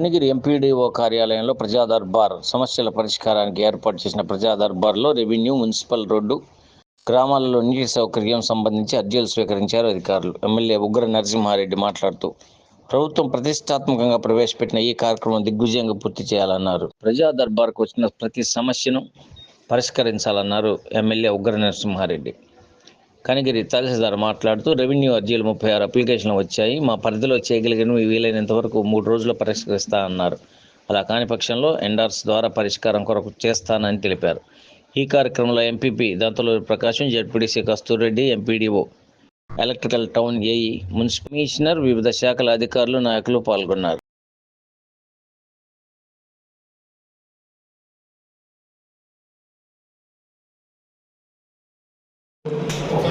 Kanigiri MPDO కార్యాలయంలో ప్రజా దర్బార్ సమస్యల పరిష్కారానికి ఏర్పాటు చేసిన ప్రజా దర్బార్లో రెవెన్యూ మున్సిపల్ రోడ్డు గ్రామాలలో నీటి సౌకర్యం సంబంధించి అర్జీలు స్వీకరించారు అధికారులు. ఎమ్మెల్యే ఉగ్ర నరసింహారెడ్డి మాట్లాడుతూ ప్రభుత్వం ప్రతిష్టాత్మకంగా ప్రవేశపెట్టిన ఈ కార్యక్రమం దిగ్విజయంగా పూర్తి చేయాలన్నారు. ప్రజా దర్బార్కు వచ్చిన ప్రతి సమస్యను పరిష్కరించాలన్నారు ఎమ్మెల్యే ఉగ్ర నరసింహారెడ్డి. కనిగిరి తహసీల్దార్ మాట్లాడుతూ రెవెన్యూ అర్జీలు ముప్పై ఆరు అప్లికేషన్లు వచ్చాయి. మా పరిధిలో చేయగలిగినవి వీలైనంత వరకు మూడు రోజుల్లో పరిష్కరిస్తా అన్నారు. అలా కాని పక్షంలో ఎండార్స్ ద్వారా పరిష్కారం కొరకు చేస్తానని తెలిపారు. ఈ కార్యక్రమంలో MPP Dantaluri Prakasam ZPTC Kasthureddy MPDO electrical town AE municipal commissioner వివిధ శాఖల అధికారులు నాయకులు పాల్గొన్నారు.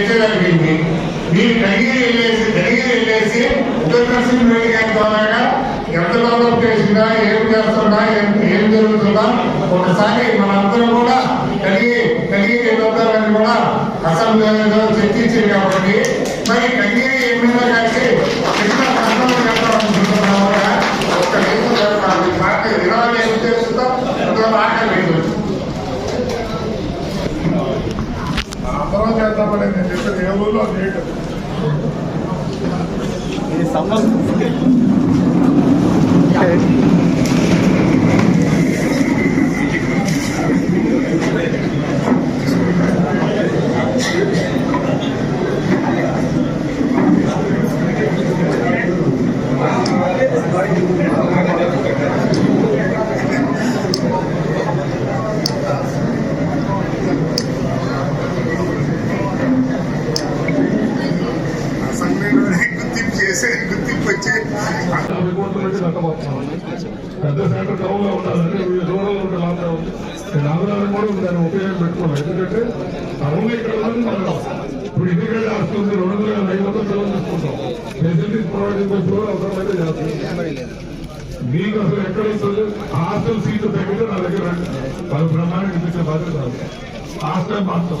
చర్చ మీరు కడిగిరి వెళ్ళేసి కడిగిరి వెళ్ళేసి ఉత్తరదర్శన్ రెడ్డి గారి ద్వారా ఎంత డెవలప్ చేసిందా ఏం చేస్తుందా ఏం ఏం జరుగుతుందా ఒకసారి మనందరం కూడా కలిగి కలిగి వెళ్ళొద్దామని కూడా అసెంబ్లీలో చర్చించింది కాబట్టి యాభై కోట్ల పెద్ద సెంటర్ టౌన్లో ఉండాలంటే రూరల్ ఉంటే లాభం ఉంది నేను కూడా దాన్ని ఉపయోగం పెట్టుకోవాలి ఎందుకంటే టౌన్ ఇక్కడ ఉన్నది మనం ఇప్పుడు ఇంటికెళ్ళి వస్తుంది రెండు వందల ఐదు వందల పిల్లలు తీసుకుంటాం ఫెసిలిటీస్ ప్రొవైడ్ బై అవసరమైతే చేస్తాం మీకు అసలు ఎక్కడ ఇస్తుంది హాస్టల్ సీట్లు తగ్గితే నా దగ్గర రండి వాళ్ళు బ్రహ్మాండం ఇప్పించే బాధ్యత హాస్టల్ మాత్రం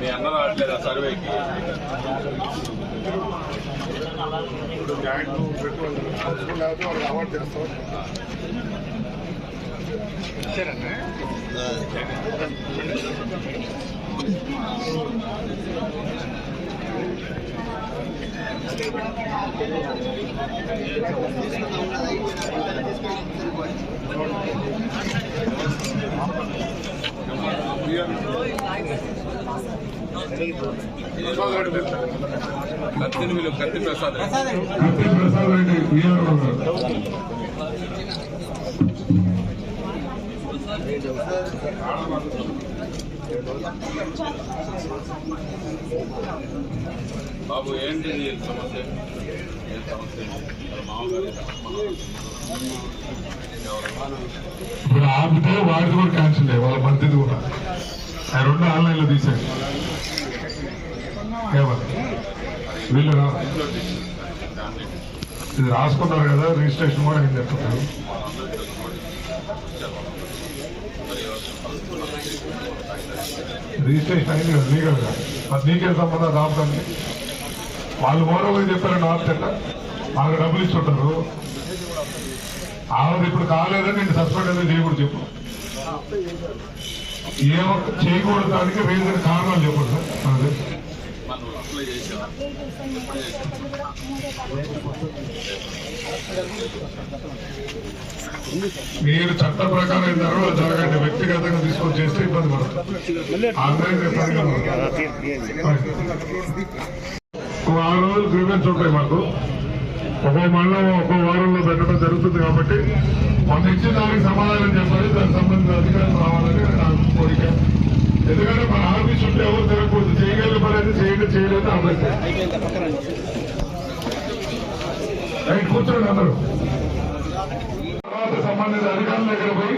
మీ అన్న రావట్లేదు ఆ సర్వేకి. ఇప్పుడు జాయింట్ పెట్టుకోండి. లేకపోతే వాళ్ళకి అవార్డు చేస్తాం కత్తిని వీళ్ళు కత్తి ప్రసాద్ కత్తి ప్రసాద్ రెడ్డి బాబు ఏంటి సమస్య? ఇప్పుడు ఆపితే వాడిది కూడా క్యాన్సిల్ వాళ్ళ మంత్రిది కూడా. ఆ రెండు ఆన్లైన్లో తీసేయండి ఏమన్నా వీళ్ళు ఇది రాసుకున్నారు కదా రిజిస్ట్రేషన్ కూడా ఏం చెప్తున్నారు రిజిస్ట్రేషన్ అయింది కదా లీగల్గా. మరి నీకే సంబంధం రావడానికి వాళ్ళు మోడల్ చెప్పారు నార్త్ ఎట్లా? మాకు డబ్బులు ఇచ్చుంటారు ఆవిడ ఇప్పుడు కాలేదని నేను సస్పెండ్ అనేది చేయకూడదు చెప్పు. ఏమో చేయకూడదు దానికి రీజన్ కారణాలు చెప్పండి సార్ మనం అప్లై చేసావా మీరు చట్ట ప్రకారం ధరలు జరగండి వ్యక్తిగతంగా తీసుకొని చేస్తే ఇబ్బంది పడుతుంది ఆన్లైన్ ఇబ్బందిగా ఉంటుంది. ఆరు రోజులు గ్రీవెన్స్ ఉంటాయి మాకు. ఒక్కో మండలం ఒక్కో వారంలో పెట్టడం జరుగుతుంది కాబట్టి మొన్న ఇచ్చిన దానికి సమాధానం చెప్పాలి దానికి సంబంధించిన అధికారులు రావాలని నా కోరిక. ఎందుకంటే మన ఆఫీస్ ఉంటే ఎవరు తిరగకూడదు చేయగలిగే పని అయితే చేయండి చేయలేదు ఆఫీస్ రైట్ కూర్చోండి అందరూ. తర్వాత సంబంధిత అధికారుల దగ్గర పోయి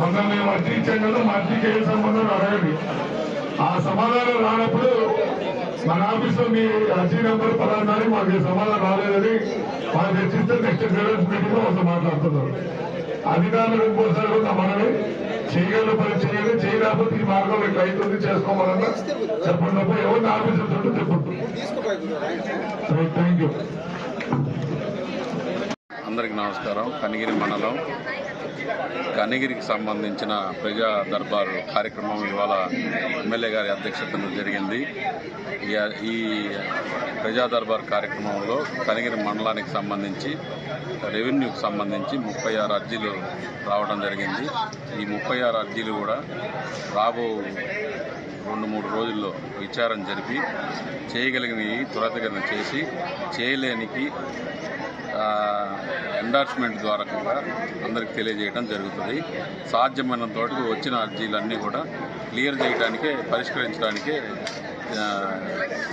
మొన్న మేము అర్జీ ఇచ్చాం కదా మా అర్జీకి ఏ సంబంధం అడగండి. ఆ సమాధానం రానప్పుడు మన ఆఫీస్లో మీ అర్జీ నెంబర్ పలానాని మాకు సమాధానం రాలేదని మాకు చర్చిస్తే నెక్స్ట్ క్లియరెన్స్ మీటింగ్లో వాళ్ళు మాట్లాడుతున్నారు అధికారులు ఇంకోసారి కూడా మనమే చేయగల పని చేయాలి చేయలేకపోతే ఈ మార్గం ఇట్లా అవుతుంది చేసుకోమన్నా చెప్పండి తప్ప ఎవరిని ఆఫీసర్ చెప్పండి. థ్యాంక్ యూ అందరికి నమస్కారం. కనిగిరి మండలం. కనిగిరికి సంబంధించిన ప్రజా దర్బారు కార్యక్రమం ఇవాళ ఎమ్మెల్యే గారి అధ్యక్షతన జరిగింది. ఈ ప్రజా దర్బార్ కార్యక్రమంలో కనిగిరి మండలానికి సంబంధించి రెవెన్యూకి సంబంధించి ముప్పై ఆరు అర్జీలు రావడం జరిగింది. ఈ ముప్పై ఆరు అర్జీలు కూడా రాబో రెండు మూడు రోజుల్లో విచారణ జరిపి చేయగలిగినవి త్వరితగతిన చేసి చేయలేనికి ఎండార్స్మెంట్ ద్వారా కూడా అందరికి తెలియజేయడం జరుగుతుంది. సాధ్యమైనంత వరకు వచ్చిన అర్జీలన్నీ కూడా క్లియర్ చేయడానికే పరిష్కరించడానికే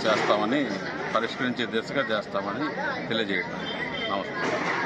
చేస్తామని పరిష్కరించే దిశగా చేస్తామని తెలియజేయడం నమస్కారం